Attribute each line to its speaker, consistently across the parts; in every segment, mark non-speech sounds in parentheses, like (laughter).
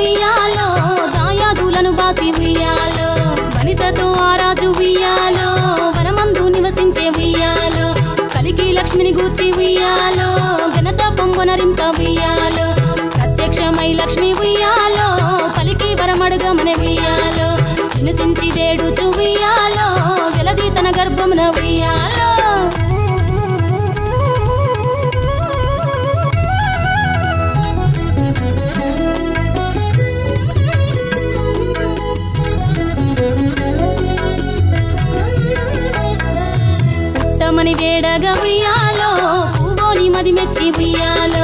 Speaker 1: ఉయ్యాలో దాయాదులను బాసి ఉయ్యాలో వనితతో ఆరాజు ఉయ్యాలో వనమందు నివసించే ఉయ్యాలో కలికి లక్ష్మిని గూర్చి ఉయ్యాలో ఘనత పొంగునరింప ఉయ్యాలో ప్రత్యక్షమై లక్ష్మి ఉయ్యాలో పలికి వరమడుగమన ఉయ్యాలో వినుతించి వేడుచు ఉయ్యాలో వెలది తన గర్భమున ఉయ్యాలో. పుట్టమని వేడగా ఉయ్యాలో పువ్వోని మది మెచ్చి ఉయ్యాలో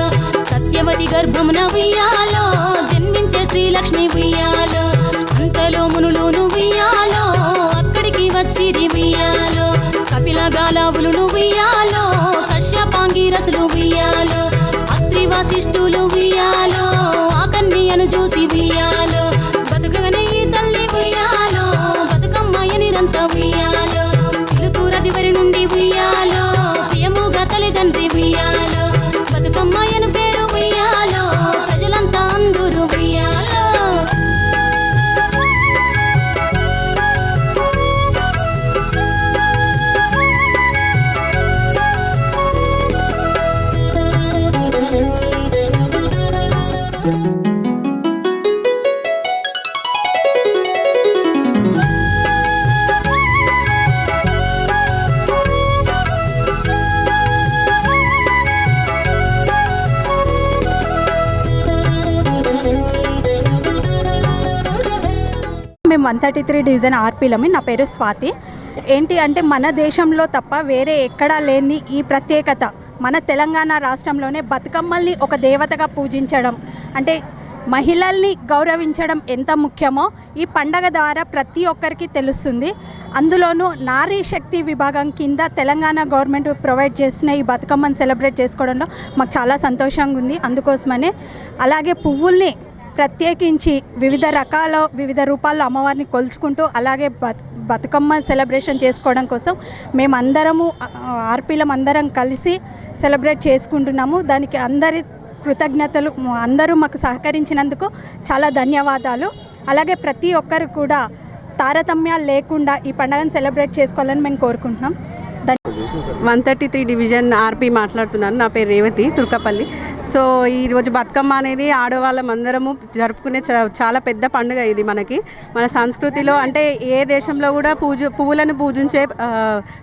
Speaker 1: సత్యవతి గర్భమున ఉయ్యాలో జన్మించే శ్రీలక్ష్మి ఉయ్యాలో అంతలో మునులోను ఉయ్యాలో అక్కడికి వచ్చిది ఉయ్యాలో కపిల గాలావులు ఉయ్యాలో కశ్యపాంగిరసులు ఉయ్యాలో అత్రి
Speaker 2: వాసిష్ఠులు వన్ థర్టీ త్రీ డివిజన్ ఆర్పీలమి నా పేరు స్వాతి. ఏంటి అంటే మన దేశంలో తప్ప వేరే ఎక్కడా లేని ఈ ప్రత్యేకత మన తెలంగాణ రాష్ట్రంలోనే బతుకమ్మల్ని ఒక దేవతగా పూజించడం. అంటే మహిళల్ని గౌరవించడం ఎంత ముఖ్యమో ఈ పండగ ద్వారా ప్రతి ఒక్కరికి తెలుస్తుంది. అందులోనూ నారీ శక్తి విభాగం కింద తెలంగాణ గవర్నమెంట్ ప్రొవైడ్ చేసిన ఈ బతుకమ్మని సెలబ్రేట్ చేసుకోవడంలో మాకు చాలా సంతోషంగా ఉంది. అందుకోసమనే అలాగే పువ్వుల్ని ప్రత్యేకించి వివిధ రకాల వివిధ రూపాల్లో అమ్మవారిని కొలుచుకుంటూ అలాగే బతుకమ్మ సెలబ్రేషన్ చేసుకోవడం కోసం మేమందరము ఆర్పీలం అందరం కలిసి సెలబ్రేట్ చేసుకుంటున్నాము. దానికి అందరి కృతజ్ఞతలు అందరూ మాకు సహకరించినందుకు చాలా ధన్యవాదాలు. అలాగే ప్రతి ఒక్కరు కూడా తారతమ్యాలు లేకుండా ఈ పండుగను సెలబ్రేట్ చేసుకోవాలని మేము కోరుకుంటున్నాం.
Speaker 3: One thirty three division R P మాట్లాడుతున్నాను నా పేరు రేవతి తుర్కపల్లి సో ఈరోజు బతుకమ్మ అనేది ఆడవాళ్ళం అందరము జరుపుకునే చా- చాలా పెద్ద పండుగ ఇది మనకి. మన సంస్కృతిలో అంటే ఏ దేశంలో కూడా పూజ పువ్వులను పూజించే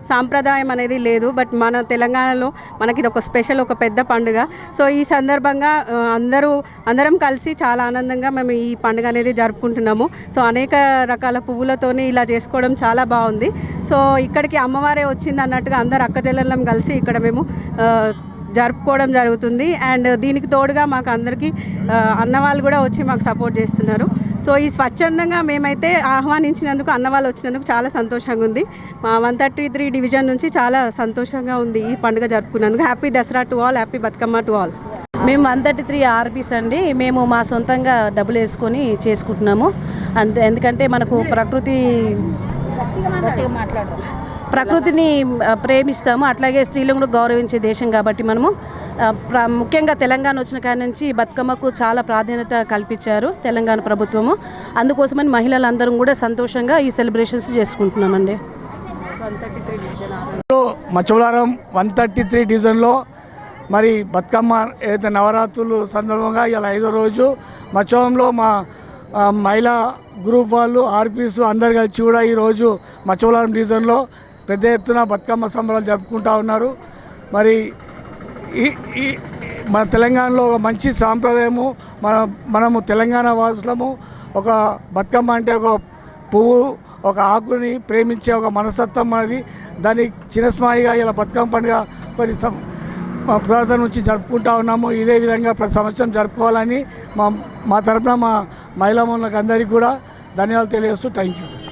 Speaker 3: సాంప్రదాయం అనేది లేదు. బట్ మన తెలంగాణలో మనకి ఇది ఒక స్పెషల్ ఒక పెద్ద పండుగ. సో ఈ సందర్భంగా అందరూ అందరం కలిసి చాలా ఆనందంగా మేము ఈ పండుగ అనేది జరుపుకుంటున్నాము. సో అనేక రకాల పువ్వులతోని ఇలా చేసుకోవడం చాలా బాగుంది. సో ఇక్కడికి అమ్మవారే వచ్చింది అన్నట్టుగా అందరు అక్కచెల్లెళ్ళం కలిసి ఇక్కడ మేము జరుపుకోవడం జరుగుతుంది. అండ్ దీనికి తోడుగా మాకు అందరికీ అన్నవాళ్ళు కూడా వచ్చి మాకు సపోర్ట్ చేస్తున్నారు. సో ఈ స్వచ్ఛందంగా మేమైతే ఆహ్వానించినందుకు అన్నవాళ్ళు వచ్చినందుకు చాలా సంతోషంగా ఉంది. మా వన్ థర్టీ త్రీ డివిజన్ నుంచి చాలా సంతోషంగా ఉంది ఈ పండుగ జరుపుకున్నందుకు. Happy Dasara to all happy Bathukamma to all.
Speaker 4: మేము one thirty three R Ps అండి. మేము మా సొంతంగా డబ్బులు వేసుకొని చేసుకుంటున్నాము. అంటే ఎందుకంటే మనకు ప్రకృతి ప్రకృతిని ప్రేమిస్తాము. అట్లాగే స్త్రీలను కూడా గౌరవించే దేశం కాబట్టి మనము ప్ర- ముఖ్యంగా తెలంగాణ వచ్చిన కాడి నుంచి బతుకమ్మకు చాలా ప్రాధాన్యత కల్పించారు తెలంగాణ ప్రభుత్వము. అందుకోసమని మహిళలందరం కూడా సంతోషంగా ఈ సెలబ్రేషన్స్ చేసుకుంటున్నామండి.
Speaker 5: మచ్చవలారం వన్ థర్టీ త్రీ డివిజన్లో మరి బతుకమ్మ ఏదైతే నవరాత్రులు సందర్భంగా ఇలా ఐదో రోజు మచ్చవరంలో మా మహిళా గ్రూప్ వాళ్ళు ఆర్పీస్ అందరు కలిసి కూడా ఈరోజు మచ్చవలారం డివిజన్లో పెద్ద ఎత్తున బతుకమ్మ సంబరాలు జరుపుకుంటా ఉన్నారు. మరి ఈ మన తెలంగాణలో ఒక మంచి సాంప్రదాయము మన మనము తెలంగాణ వాసులము ఒక బతుకమ్మ అంటే ఒక పువ్వు ఒక ఆకుని ప్రేమించే ఒక మనస్తత్వం అనేది దాన్ని చిన్నస్మాయిగా ఇలా బతుకమ్మ పండుగ కొన్ని ప్రార్థన పురాతన నుంచి జరుపుకుంటా ఉన్నాము. ఇదే విధంగా ప్రతి సంవత్సరం జరుపుకోవాలని మా మా తరపున మా మహిళా అందరికీ కూడా ధన్యవాదాలు తెలియజేస్తూ థ్యాంక్ యూ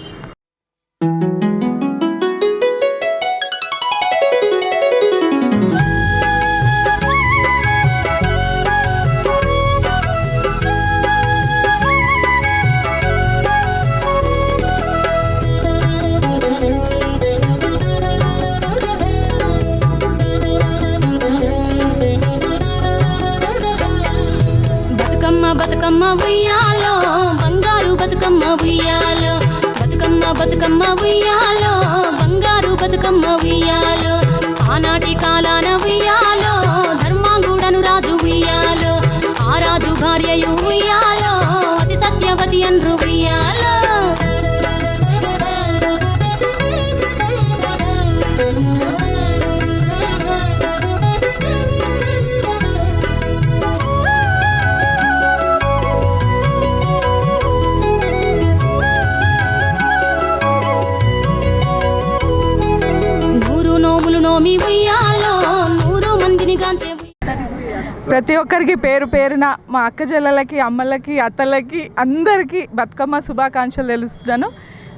Speaker 6: ప్రతి ఒక్కరికి పేరు పేరున మా అక్క చెల్లెలకి అమ్మలకి అత్తలకి అందరికీ బతుకమ్మ శుభాకాంక్షలు తెలుస్తున్నాను.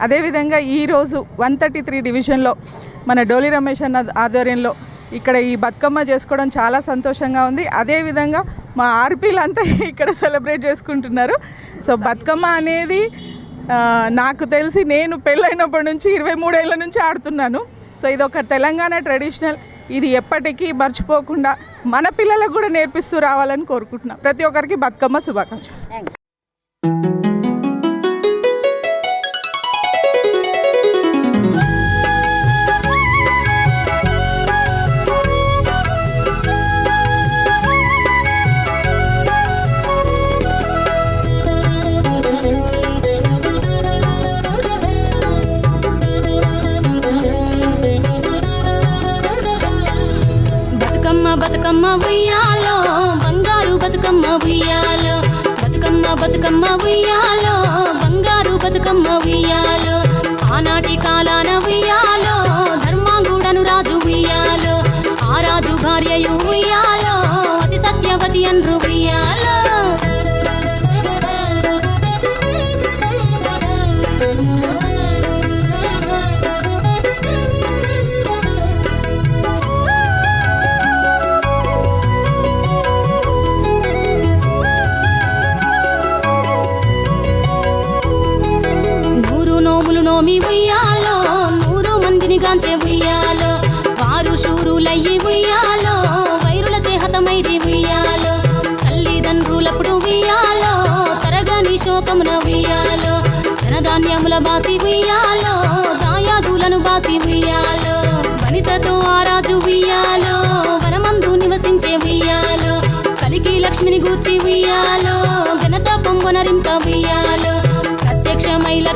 Speaker 6: అదేవిధంగా ఈరోజు వన్ థర్టీ త్రీ డివిజన్లో మన డోలి రమేష్ అన్న ఆధ్వర్యంలో ఇక్కడ ఈ బతుకమ్మ చేసుకోవడం చాలా సంతోషంగా ఉంది. అదేవిధంగా మా ఆర్పీలంతా (laughs) ఇక్కడ సెలబ్రేట్ చేసుకుంటున్నారు. సో బతుకమ్మ అనేది నాకు తెలిసి నేను పెళ్ళైనప్పటి నుంచి ఇరవై మూడేళ్ళ నుంచి ఆడుతున్నాను. సో ఇది ఒక తెలంగాణ ట్రెడిషనల్ ఇది ఎప్పటికీ మర్చిపోకుండా మన పిల్లలకు కూడా నేర్పిస్తూ రావాలని కోరుకుంటున్నాం. ప్రతి ఒక్కరికి బతుకమ్మ శుభాకాంక్షలు.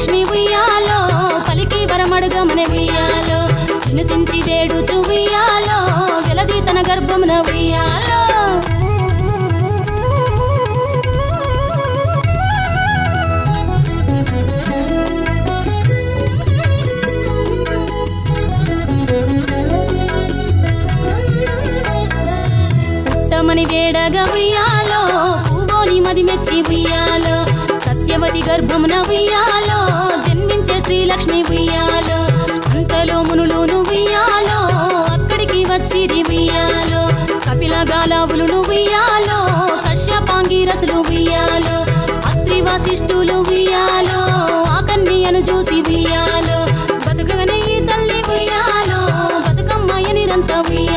Speaker 1: లక్ష్మి ఉయ్యాలో పలికి వరమడుగమని ఉయ్యాలో వినుతించి వేడుచు ఉయ్యాలో వెలది తన గర్భమున ఉయ్యాలో. మని వేడగా ఉయ్యాలో పువ్వోని మది మెచ్చి ఉయ్యాలో సత్యవతి గర్భమున ఉయ్యాలో లక్ష్మి ఉయ్యాలో అంతలో మునులోను ఉయ్యాలో అక్కడికి వచ్చి ఉయ్యాలో కపిల గాలావులు ఉయ్యాలో కశ్యపాంగి రసులు ఉయ్యాలో అస్త్రి వశిష్ఠులు ఉయ్యాలో ఆ కన్యను చూసి ఉయ్యాలో బతుకగనే తల్లి ఉయ్యాలో బతుకమ్మ నిరంత ఉయ్యాలో.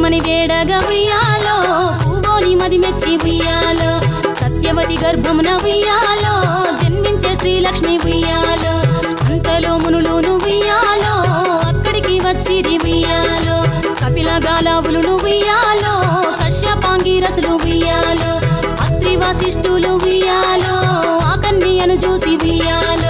Speaker 1: మని వేడగా ఉయ్యాలో మది మెచ్చి ఉయ్యాలో సత్యవతి గర్భమున ఉయ్యాలో జన్మించే శ్రీలక్ష్మి ఉయ్యాలో అంతలో మునులోను ఉయ్యాలో అక్కడికి వచ్చిరి ఉయ్యాలో కపిల గాలావులు ఉయ్యాలో కశ్యపాంగి రసులు ఉయ్యాలో అత్రి వశిష్ఠులు ఉయ్యాలో ఆకన్యను చూసి ఉయ్యాలో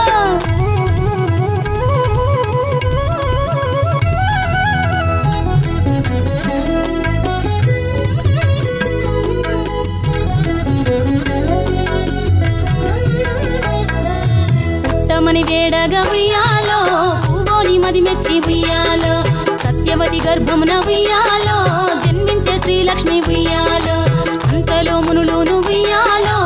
Speaker 1: పుట్టమని ఉయ్యాలో పూవోని మది మెచ్చి ఉయ్యాలో సత్యవతి గర్భమున ఉయ్యాలో జన్మించే శ్రీలక్ష్మి ఉయ్యాలో అంతలో మునులోను ఉయ్యాలో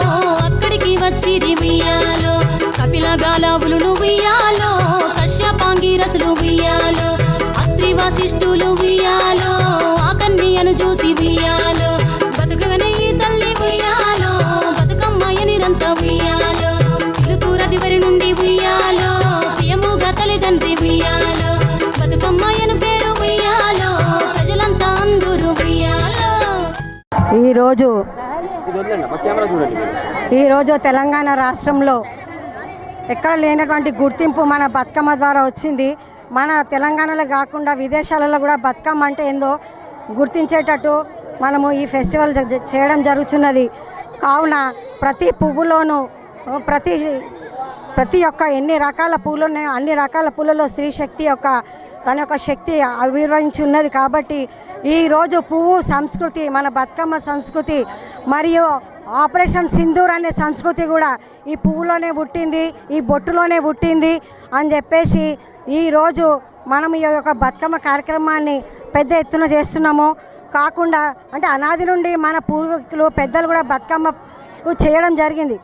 Speaker 1: అక్కడికి వచ్చిరి ఉయ్యాలో కపిల గాలావులు ఉయ్యాలో
Speaker 7: ఈరోజు ఈరోజు తెలంగాణ రాష్ట్రంలో ఎక్కడ లేనటువంటి గుర్తింపు మన బతుకమ్మ ద్వారా వచ్చింది. మన తెలంగాణలో కాకుండా విదేశాలలో కూడా బతుకమ్మ అంటే ఏందో గుర్తించేటట్టు మనము ఈ ఫెస్టివల్ చేయడం జరుగుతున్నది. కావున ప్రతి పువ్వులోనూ ప్రతి ప్రతి ఒక్క ఎన్ని రకాల పూలు ఉన్నాయో అన్ని రకాల పూలలో స్త్రీ శక్తి యొక్క తన యొక్క శక్తి ఆవిర్భవించి ఉన్నది కాబట్టి ఈరోజు పువ్వు సంస్కృతి మన బతుకమ్మ సంస్కృతి మరియు ఆపరేషన్ సింధూర్ అనే సంస్కృతి కూడా ఈ పువ్వులోనే పుట్టింది ఈ బొట్టులోనే పుట్టింది అని చెప్పేసి ఈరోజు మనం ఈ యొక్క బతుకమ్మ కార్యక్రమాన్ని పెద్ద ఎత్తున చేస్తున్నాము. కాకుండా అంటే అనాది నుండి మన పూర్వీకులు పెద్దలు కూడా బతుకమ్మ చేయడం జరిగింది.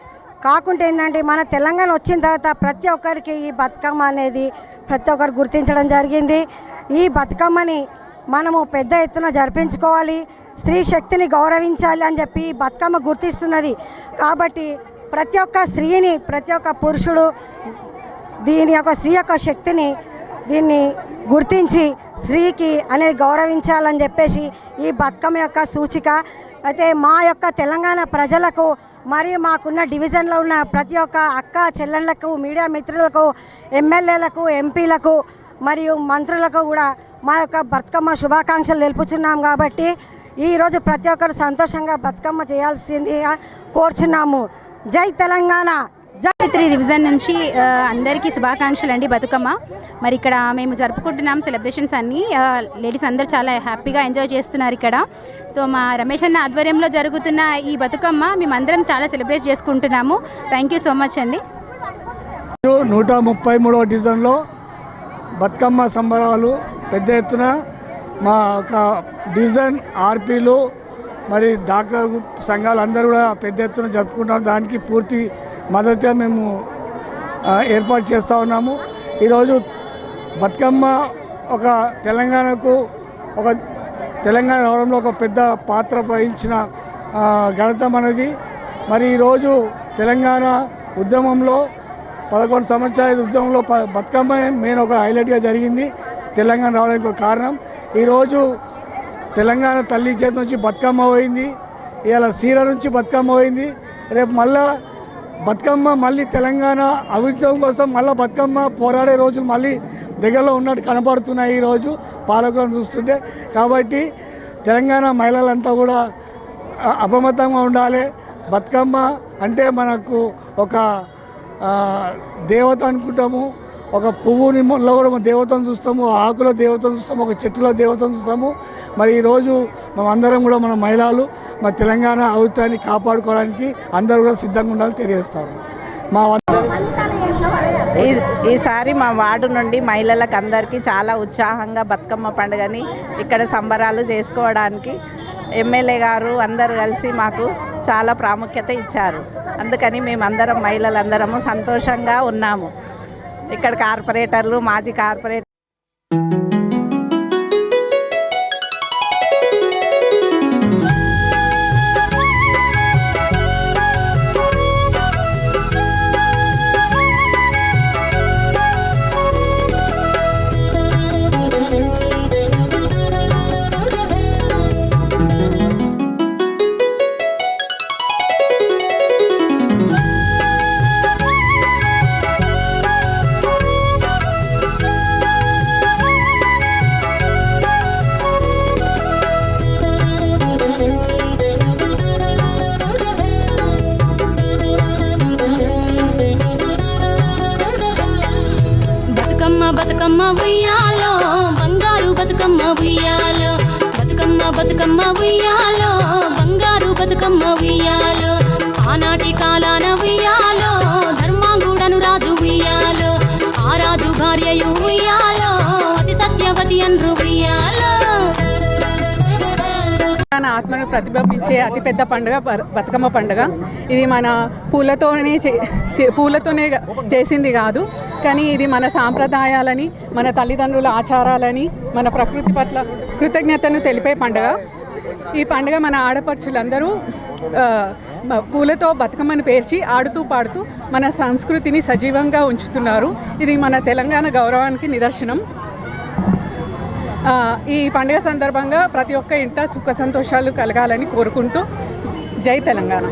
Speaker 7: కాకుంటే ఏంటంటే మన తెలంగాణ వచ్చిన తర్వాత ప్రతి ఒక్కరికి ఈ బతుకమ్మ అనేది ప్రతి ఒక్కరు గుర్తించడం జరిగింది. ఈ బతుకమ్మని మనము పెద్ద ఎత్తున జరిపించుకోవాలి. స్త్రీ శక్తిని గౌరవించాలి అని చెప్పి బతుకమ్మ గుర్తిస్తున్నది. కాబట్టి ప్రతి ఒక్క స్త్రీని ప్రతి ఒక్క పురుషుడు దీని యొక్క స్త్రీ యొక్క శక్తిని దీన్ని గుర్తించి స్త్రీకి అనేది గౌరవించాలని చెప్పేసి ఈ బతుకమ్మ యొక్క సూచిక. అయితే మా యొక్క తెలంగాణ ప్రజలకు మరియు మాకున్న డివిజన్లో ఉన్న ప్రతి ఒక్క అక్క చెల్లెళ్ళకు మీడియా మిత్రులకు ఎమ్మెల్యేలకు ఎంపీలకు మరియు మంత్రులకు కూడా మా యొక్క బతుకమ్మ శుభాకాంక్షలు తెలుపుచున్నాం కాబట్టి ఈరోజు ప్రతి ఒక్కరు సంతోషంగా బతుకమ్మ చేయాల్సిందిగా కోరుచున్నాము. జై తెలంగాణ!
Speaker 8: త్రీ డివిజన్ నుంచి అందరికీ శుభాకాంక్షలు అండి బతుకమ్మ. మరి ఇక్కడ మేము జరుపుకుంటున్నాం సెలబ్రేషన్స్ అన్నీ. లేడీస్ అందరూ చాలా హ్యాపీగా ఎంజాయ్ చేస్తున్నారు ఇక్కడ. సో మా రమేష్ అన్న ఆధ్వర్యంలో జరుగుతున్న ఈ బతుకమ్మ మేమందరం చాలా సెలబ్రేట్ చేసుకుంటున్నాము. థ్యాంక్ యూ సో మచ్ అండి.
Speaker 5: నూట ముప్పై మూడవ డివిజన్లో బతుకమ్మ సంబరాలు పెద్ద ఎత్తున మా ఒక డివిజన్ ఆర్పీలు మరి డాక్టర్ సంఘాలు అందరూ కూడా పెద్ద ఎత్తున జరుపుకుంటున్నారు. దానికి పూర్తి మద్దతుగా మేము ఏర్పాటు చేస్తూ ఉన్నాము. ఈరోజు బతుకమ్మ ఒక తెలంగాణకు ఒక తెలంగాణ రావడంలో ఒక పెద్ద పాత్ర వహించిన ఆ, ఘనత మనది మరి ఈరోజు తెలంగాణ ఉద్యమంలో పదకొండు సంవత్సరాల ఉద్యమంలో ప- బతుకమ్మ మెయిన్ ఒక హైలైట్గా జరిగింది. తెలంగాణ రావడానికి ఒక కారణం. ఈరోజు తెలంగాణ తల్లి చేతి నుంచి బతుకమ్మ పోయింది. ఇవాళ సీర నుంచి బతుకమ్మ పోయింది. రేపు మళ్ళా బతుకమ్మ మళ్ళీ తెలంగాణ అభివృద్ధి కోసం మళ్ళీ బతుకమ్మ పోరాడే రోజులు మళ్ళీ దగ్గరలో ఉన్నట్టు కనపడుతున్నాయి ఈరోజు పాలకులను చూస్తుంటే. కాబట్టి తెలంగాణ మహిళలంతా కూడా అప్రమత్తంగా ఉండాలి. బతుకమ్మ అంటే మనకు ఒక దేవత అనుకుంటాము. ఒక పువ్వుని లో కూడా దేవతను చూస్తాము ఆకుల దేవతను చూస్తాము ఒక చెట్టులో దేవతను చూస్తాము. మరి ఈరోజు మేమందరం కూడా మన మహిళలు మా తెలంగాణ ఔతాన్ని కాపాడుకోవడానికి అందరూ కూడా సిద్ధంగా ఉండాలని తెలియజేస్తాము. మా
Speaker 9: ఈ ఈసారి మా వార్డు నుండి మహిళలకు అందరికీ చాలా ఉత్సాహంగా బతుకమ్మ పండుగని ఇక్కడ సంబరాలు చేసుకోవడానికి ఎమ్మెల్యే గారు అందరు కలిసి మాకు చాలా ప్రాముఖ్యత ఇచ్చారు. అందుకని మేమందరం మహిళలందరము సంతోషంగా ఉన్నాము. ఇక్కడ కార్పొరేటర్లు మాజీ కార్పొరేటర్
Speaker 1: బతుకమ్మ ఉయ్యాలో బంగారు బతుకమ్మ ఉయ్యాలో బతుకమ్మ బతుకమ్మ ఉయ్యాలో బంగారు బతుకమ్మ ఉయ్యాలో ఆనాటి కాలాన ఉయ్యాలో ధర్మాంగుడను రాజు ఉయ్యాలో ఆ రాజు భార్యయు ఉయ్యాలో అతి సత్యవతి అన్రు ఉయ్యాలో.
Speaker 3: మన ఆత్మను ప్రతిబింబించే అతిపెద్ద పండుగ బతుకమ్మ పండుగ. ఇది మన పూలతోనే చే- చే- పూలతోనే చేసింది కాదు. కానీ ఇది మన సాంప్రదాయాలని మన తల్లిదండ్రుల ఆచారాలని మన ప్రకృతి పట్ల కృతజ్ఞతను తెలిపే పండుగ. ఈ పండుగ మన ఆడపడుచులందరూ పూలతో బతుకమ్మను పేర్చి ఆడుతూ పాడుతూ మన సంస్కృతిని సజీవంగా ఉంచుతున్నారు. ఇది మన తెలంగాణ గౌరవానికి నిదర్శనం. ఈ పండుగ సందర్భంగా ప్రతి ఒక్క ఇంట సుఖ సంతోషాలు కలగాలని కోరుకుంటూ జై తెలంగాణ.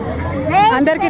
Speaker 3: అందరికీ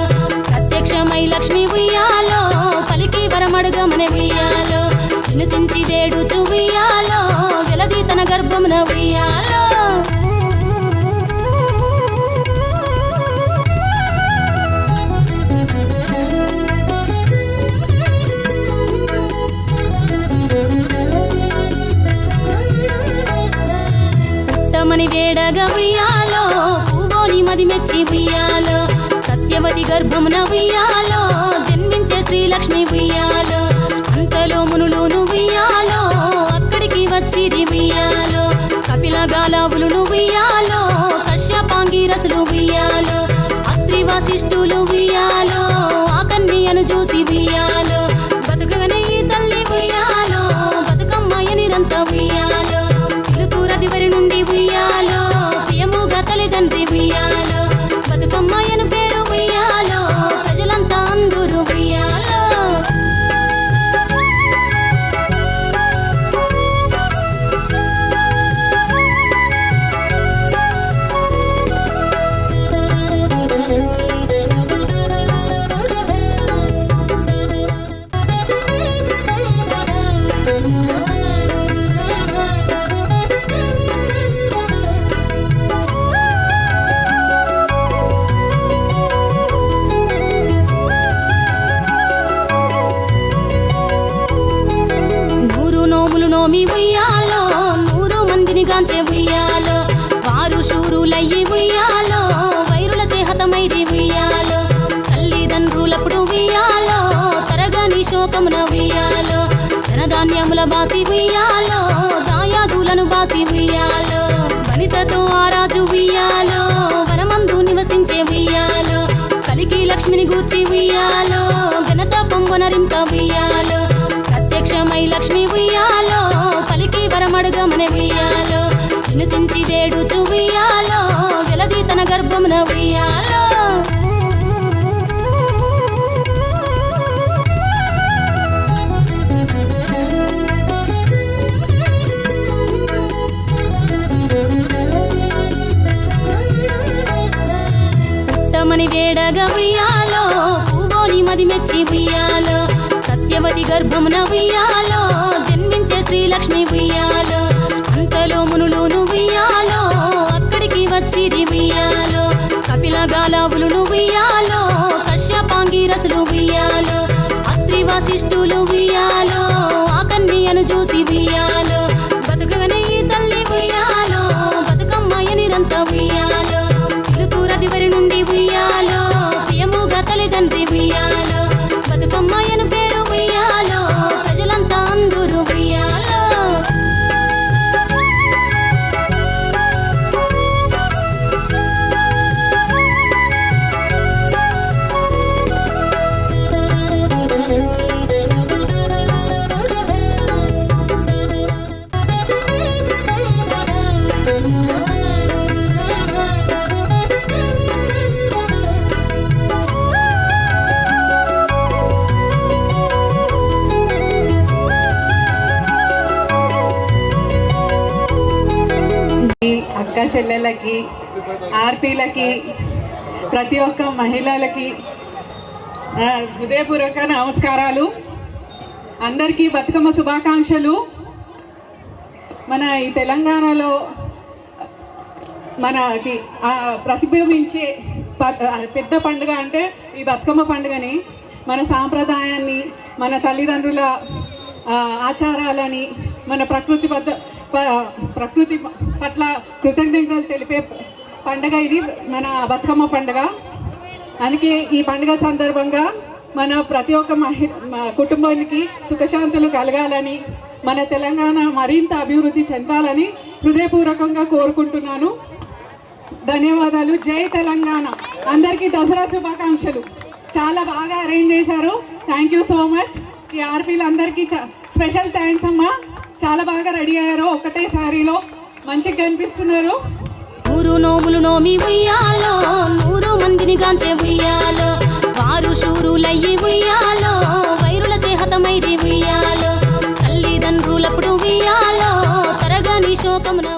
Speaker 1: ప్రత్యక్షమై లక్ష్మి ఉయ్యాలో పలికి వరమడుగమని ఉయ్యాలో వినుతించి వేడుచు ఉయ్యాలో వెలది తన గర్భమున ఉయ్యాలో. మని వేడగా ఉయ్యాలో పువ్వోని మది మెచ్చి ఉయ్యాలో సత్యవతి గర్భమున ఉయ్యాలో జన్మించే శ్రీలక్ష్మి ఉయ్యాలో అంతలో మునులోను ఉయ్యాలో అక్కడికి వచ్చి ఉయ్యాలో కపిల గాలావులు ఉయ్యాలో కశ్యపాంగి రసులు ఉయ్యాలో అత్రి వాసిష్ఠులు మందిని ఉయ్యాలో వారు శూరులయ్యి ఉయ్యాలో వైరుల చేహతమైరి ఉయ్యాలో తల్లిదండ్రులప్పుడు ఉయ్యాలో తరగని శోకమున ఉయ్యాలో ధనధాన్యముల బాసి ఉయ్యాలో దాయాదులను బాసి ఉయ్యాలో వనితతో ఆరాజు ఉయ్యాలో వనమందు నివసించే ఉయ్యాలో కలికి లక్ష్మిని గూర్చి ఉయ్యాలో ఘనత పొంగునరింప ఉయ్యాలో ప్రత్యక్షమై లక్ష్మి ఉయ్యాలో పలికి వరమడుగమని ఉయ్యాలో. వినుతించి వేడుచు ఉయ్యాలో వెలది తన గర్భమున ఉయ్యాలో. పుట్టమని వేడగా ఉయ్యాలో పూవోని మది మెచ్చి ఉయ్యాలో. సత్యవతి గర్భమున ఉయ్యాలో జన్మించే శ్రీలక్ష్మి ఉయ్యాలో. అంతలో మునులు ఉయ్యాలో కపిల గాలావులు ఉయ్యాలో కశ్యపాంగి రసులు ఉయ్యాలో అత్రి వశిష్ఠులు ఉయ్యాలో ఆ చూసి ఉయ్యాలో బతుకగనే తల్లి ఉయ్యాలో బతుకమ్మ నిరంత ఉయ్యాలో.
Speaker 3: చెల్లెళ్ళకి చెల్లెలకి ఆర్పీలకి ప్రతి ఒక్క మహిళలకి హృదయపూర్వక నమస్కారాలు. అందరికీ బతుకమ్మ శుభాకాంక్షలు. మన ఈ తెలంగాణలో మనకి ప్రతిబింబించే ప- పెద్ద పండుగ అంటే ఈ బతుకమ్మ పండుగని మన సాంప్రదాయాన్ని మన తల్లిదండ్రుల ఆచారాలని
Speaker 10: మన ప్రకృతి పద్ద ప్రకృతి పట్ల కృతజ్ఞతలు తెలిపే పండగ ఇది మన బతుకమ్మ పండగ. అందుకే ఈ పండుగ సందర్భంగా మన ప్రతి ఒక్క మహి కుటుంబానికి సుఖశాంతులు కలగాలని మన తెలంగాణ మరింత అభివృద్ధి చెందాలని హృదయపూర్వకంగా కోరుకుంటున్నాను. ధన్యవాదాలు. జై తెలంగాణ. అందరికీ దసరా శుభాకాంక్షలు. చాలా బాగా అరేంజ్ చేశారు. Thank you so much. ఈ ఆర్పీలు అందరికీ స్పెషల్ థ్యాంక్స్ అమ్మా. చాలా బాగా రెడీ అయ్యారు. ఒకటే శారీలో మంచిగా కనిపిస్తున్నారు.
Speaker 1: ఊరు నోములు నోమి ఉయ్యాలో నూరు మందిని గాంచే ఉయ్యాలో వారు షూరులయ్యి ఉయ్యాలో వైరుల చేహతమైది ఉయ్యాలో తల్లిదండ్రులప్పుడు ఉయ్యాలో తరగని శోకమున